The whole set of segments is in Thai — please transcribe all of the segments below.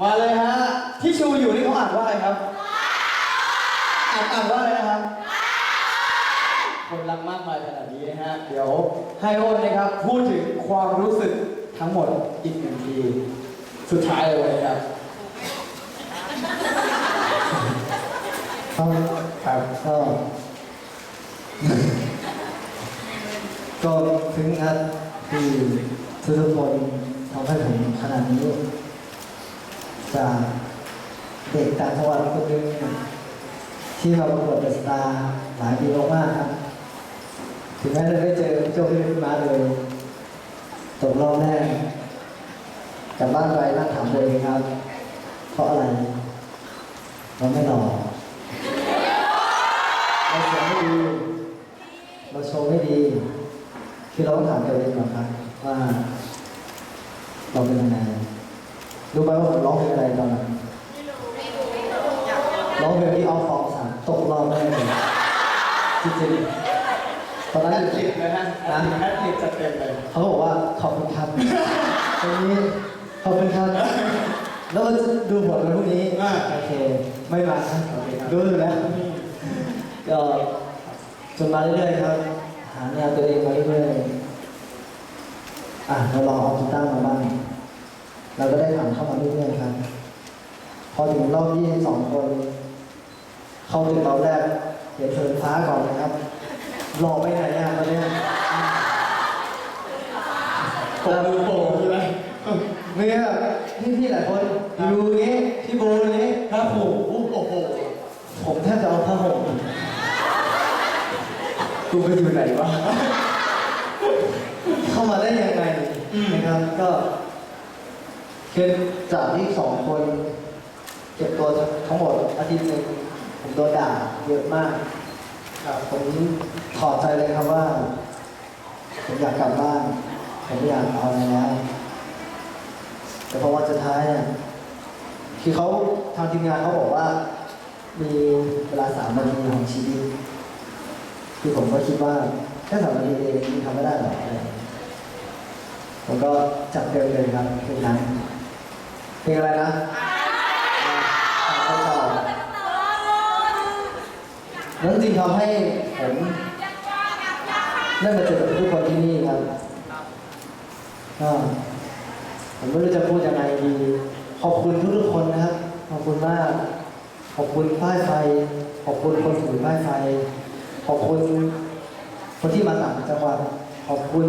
มาเลยฮะ ที่ชูอยู่นี่เขาอ่านว่าอะไรครับอ่านอ่านว่าอะไรนะครับ คนรักมากมายขนาดนี้นะฮะ เดี๋ยวให้โอ้นนะครับ พูดถึงความรู้สึกทั้งหมดอีกหนึ่งที สุดท้ายเลยนะครับก็ครับก็ก็ถึงครับที่ทุกคนทำให้ผมขนาดนี้ จากเด็กต่างจังหวัดคนหนึงที่มาประกวดเดอะสตาร์หลายปีมากๆครับถึงแม้จะได้เจอโจ้พี่ขึ้นมาเลยตกรอบแรกกลับบ้านไปนั่งถามตัวเองครับ เพราะอะไร เราไม่หล่อเราเสียงไม่ดี เราโชว์ไม่ดี คือเราต้องถามตัวเองก่อนครับว่า เราเป็นยังไง รู้ไหมว่าผมร้องเพลงอะไรตอนนั้นร้องเพลงที่เอาฟองสามตกรอบแรกเลยจริงๆตอนนั้นแออดยู่ลิปนะฮะแอดลิปจะเต็มเลยเขาบอกว่าขอบคุณครับตรงนี้ขอบคุณครับแล้วมันจะดูผลวันพรุ่งนี้อ่าโอเค ไม่มาครับรู้อยู่แล้วก็จนมาเรื่อยๆครับ หาแนวตัวเองมาเรื่อยๆอะเราลองเอากีตาร์มาบ้าง เราก็ได้ผ่านเข้ามาเรื่อยๆครับ พอถึงรอบที่สองคน เข้าถึงรอบแรกเห็นเทินฟ้าก่อนนะครับ รอไปไหนอะตอนเนี้ยผมดูโป่งใช่ไหมเนี่ยพี่พี่ๆหลายคนดูอย่างนี้พี่โบอย่างนี้ครับผมโอ้โหผมแทบจะเอาผ้าห่มกูไปอยู่ไหนวะเข้ามาได้ยังไงอืมนะครับก็ คือจากที่สองคนเก็บตัวทั้งหมดอาทิตย์หนึ่งผมโดนด่าเยอะมากครับผมถอดใจเลยครับว่า ผมอยากกลับบ้าน ผมไม่อยากเอาอะไรแล้วแต่พอวันสุดท้ายเนี่ยคือเขาทางทีมงานเขาบอกว่า มีเวลาสามนาทีของชีวิตคือผมก็คิดว่าแค่สามนาทีเองมันทำไม่ได้หรอกผมก็จัดเต็มเลยครับเพลงนั้น เพลงอะไรนะอ่าอ่าต่อแล้วจริงทำให้ผมได้มาเจอกับทุกคนที่นี่ครับผมไม่รู้จะพูดยังไงดี ขอบคุณทุกๆคนนะครับ ขอบคุณมาก ขอบคุณป้ายไฟ ขอบคุณคนถือป้ายไฟ ขอบคุณคนที่มาต่างจังหวัด ขอบคุณ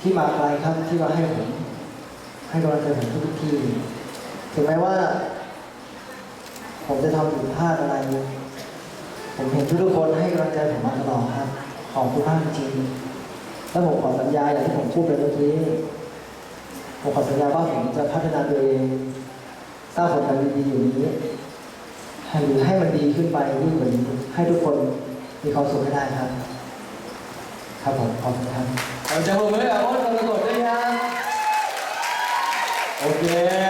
ที่มาไกลครับที่มาให้ผม ให้กำลังใจผมทุกที่ถึงแม้ว่า ผมจะทำผิดพลาดอะไร ผมเห็นทุกคนให้กำลังใจผมมาตลอดครับ ขอบคุณมากจริงแล้วผมขอสัญญาอย่างที่ผมพูดไปเมื่อกี้ผมขอสัญญาว่าผมจะพัฒนาตัวเองสร้างผลงานดีๆอยู่นี้ให้หรือให้มันดีขึ้นไปยิ่งกว่านี้ให้ทุกคนมีความสุขให้ได้ครับ ครับผมขอบคุณครับเราจะบอกเลยอะว่าเราจะกด OK。